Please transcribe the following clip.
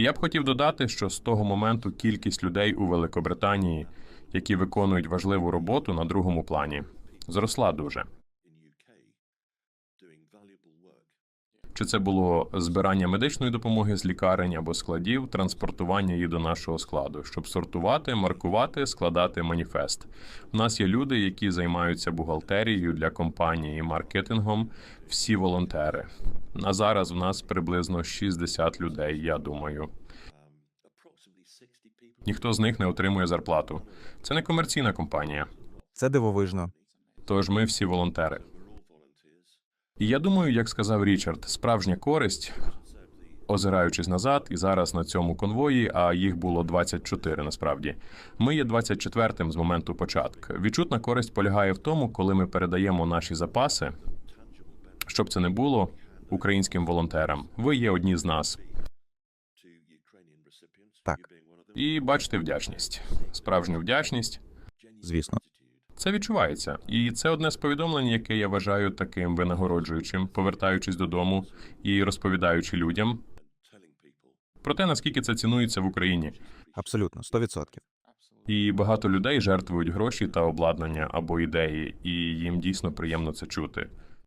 Я б хотів додати, що з того моменту кількість людей у Великобританії, які виконують важливу роботу на другому плані, зросла дуже. Чи це було збирання медичної допомоги з лікарень або складів, транспортування її до нашого складу, щоб сортувати, маркувати, складати маніфест. У нас є люди, які займаються бухгалтерією для компанії, маркетингом, всі волонтери. На зараз в нас приблизно 60 людей, я думаю. Ніхто з них не отримує зарплату. Це не комерційна компанія. Це дивовижно. Тож ми всі волонтери. І я думаю, як сказав Річард, справжня користь, озираючись назад, і зараз на цьому конвої, а їх було 24 насправді. Ми є 24-тим з моменту початку. Відчутна користь полягає в тому, коли ми передаємо наші запаси, щоб це не було українським волонтерам. Ви є одні з нас. Так. І бачите вдячність, справжню вдячність. Звісно. Це відчувається, і це одне з повідомлень, яке я вважаю таким винагороджуючим, повертаючись додому і розповідаючи людям про те, наскільки це цінується в Україні. Абсолютно, 100%. І багато людей жертвують гроші та обладнання або ідеї, і їм дійсно приємно це чути.